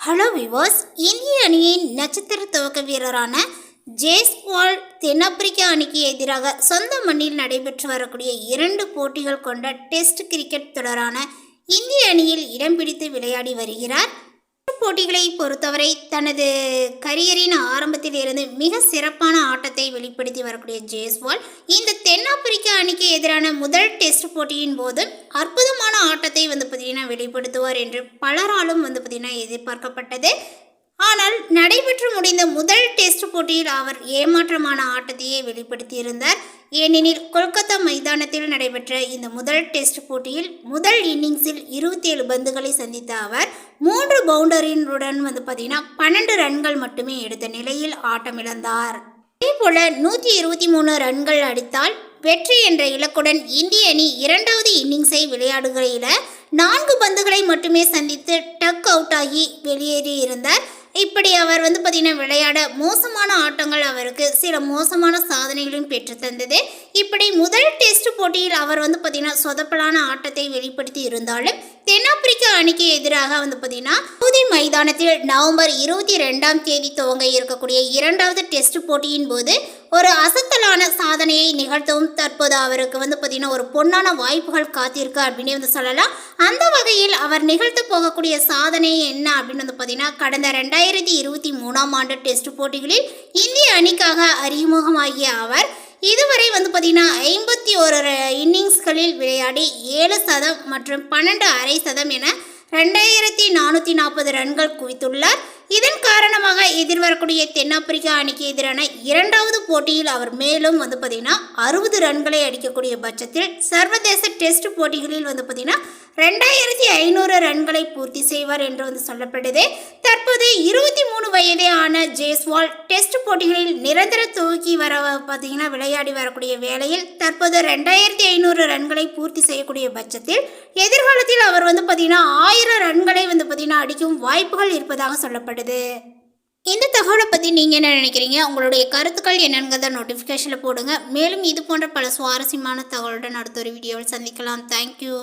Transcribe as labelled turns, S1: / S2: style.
S1: Hello விவாஸ் இந்திய அணியின் நட்சத்திர துவக்க வீரரான ஜேஸ்வால் தென்னாப்பிரிக்கா அணிக்கு எதிராக சொந்த மண்ணில் நடைபெற்று வரக்கூடிய இரண்டு போட்டிகள் கொண்ட டெஸ்ட் கிரிக்கெட் தொடரான இந்திய அணியில் இடம் பிடித்து விளையாடி வருகிறார். போட்டிகளை பொறுத்தவரை தனது கரியரின் ஆரம்பத்தில் இருந்து மிக சிறப்பான ஆட்டத்தை வெளிப்படுத்தி வரக்கூடிய ஜேஸ்வால் இந்த தென்னாப்பிரிக்க அணிக்கு எதிரான முதல் டெஸ்ட் போட்டியின் போது அற்புதமான ஆட்டத்தை வந்து பார்த்தீங்கன்னா வெளிப்படுத்துவார் என்று பலராலும் வந்து பார்த்தீங்கன்னா எதிர்பார்க்கப்பட்டது. ஆனால் நடைபெற்று முடிந்த முதல் டெஸ்ட் போட்டியில் அவர் ஏமாற்றமான ஆட்டத்தையே வெளிப்படுத்தியிருந்தார். ஏனெனில் கொல்கத்தா மைதானத்தில் நடைபெற்ற இந்த முதல் டெஸ்ட் போட்டியில் முதல் இன்னிங்ஸில் இருபத்தி ஏழு பந்துகளை சந்தித்த அவர் மூன்று பவுண்டரினுடன் வந்து பார்த்தீங்கன்னா பன்னெண்டு ரன்கள் மட்டுமே எடுத்த நிலையில் ஆட்டமிழந்தார். அதேபோல நூற்றி இருபத்தி மூணு ரன்கள் அடித்தால் வெற்றி என்ற இலக்குடன் இந்திய அணி இரண்டாவது இன்னிங்ஸை விளையாடுகையில் நான்கு பந்துகளை மட்டுமே சந்தித்து டக் அவுட் ஆகி வெளியேறியிருந்தார். இப்படி அவர் வந்து பார்த்தீங்கன்னா விளையாட மோசமான ஆட்டங்கள் அவருக்கு சில மோசமான சாதனைகளையும் பெற்று தந்தது. இப்படி முதல் டெஸ்ட் போட்டியில் அவர் வந்து பார்த்தீங்கன்னா சொதப்பலான ஆட்டத்தை வெளிப்படுத்தி இருந்தாலும் தென்னாப்பிரிக்க அணிக்கு எதிராக வந்து பார்த்தீங்கன்னா சவுதி மைதானத்தில் நவம்பர் இருபத்தி ரெண்டாம் தேதி துவங்க இருக்கக்கூடிய இரண்டாவது டெஸ்ட் போட்டியின் போது ஒரு அசத்தலான சாதனையை நிகழ்த்தவும் தற்போது அவருக்கு வந்து பார்த்திங்கன்னா ஒரு பொன்னான வாய்ப்புகள் காத்திருக்கு அப்படின்னு வந்து சொல்லலாம். அந்த வகையில் அவர் நிகழ்த்த போகக்கூடிய சாதனை என்ன அப்படின்னு வந்து பார்த்தீங்கன்னா கடந்த ரெண்டாயிரத்தி இருபத்தி மூணாம் ஆண்டு டெஸ்ட் போட்டிகளில் இந்திய அணிக்காக அறிமுகமாகிய அவர் இதுவரை வந்து பார்த்தீங்கன்னா ஐம்பத்தி ஒரு இன்னிங்ஸ்களில் விளையாடி ஏழு சதம் மற்றும் பன்னெண்டு அரை சதம் என ரெண்டாயிரத்தி நானூற்றி நாற்பது ரன்கள் குவித்துள்ளார். இதன் காரணமாக எதிர்வரக்கூடிய தென்னாப்பிரிக்கா அணிக்கு எதிரான இரண்டாவது போட்டியில் அவர் மேலும் வந்து பார்த்தீங்கன்னா அறுபது ரன்களை அடிக்கக்கூடிய பட்சத்தில் சர்வதேச டெஸ்ட் போட்டிகளில் வந்து பார்த்தீங்கன்னா ரெண்டாயிரத்தி ஐநூறு ரன்களை பூர்த்தி செய்வார் என்று வந்து சொல்லப்படுது. தற்போது இருபத்தி மூணு வயதே ஆன ஜேஸ்வால் டெஸ்ட் போட்டிகளில் நிரந்தர தூக்கி வர பார்த்தீங்கன்னா விளையாடி வரக்கூடிய வேளையில் தற்போது ரெண்டாயிரத்தி ஐநூறு ரன்களை பூர்த்தி செய்யக்கூடிய பட்சத்தில் எதிர்காலத்தில் அவர் வந்து பார்த்தீங்கன்னா ஆயிரம் ரன்களை வந்து பார்த்தீங்கன்னா அடிக்கும் வாய்ப்புகள் இருப்பதாக சொல்லப்படுது. இந்த தகவலை பற்றி நீங்கள் என்ன நினைக்கிறீங்க? உங்களுடைய கருத்துக்கள் என்னங்கிறத நோட்டிஃபிகேஷனில் போடுங்க. மேலும் இது போன்ற பல சுவாரஸ்யமான தகவலுடன் அடுத்த ஒரு வீடியோவில் சந்திக்கலாம். தேங்க்யூ